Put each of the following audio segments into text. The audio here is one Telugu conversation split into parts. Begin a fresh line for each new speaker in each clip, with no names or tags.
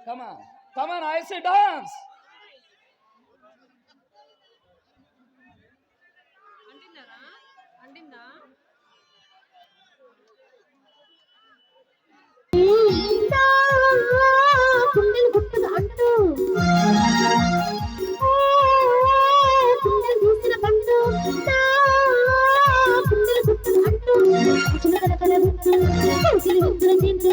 Come on. Come on, I say dance.
చిన్న కల కల గుర్తు కౌశలి గుర్తుల చింతు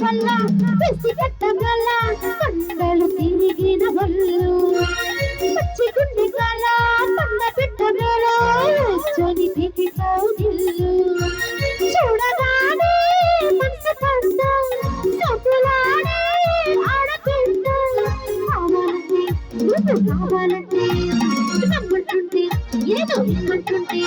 ঠান্ডা বেশি একটা నీకు కావాలంటే ఏదో ఇమ్మంటుంటే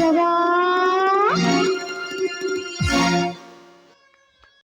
সবাই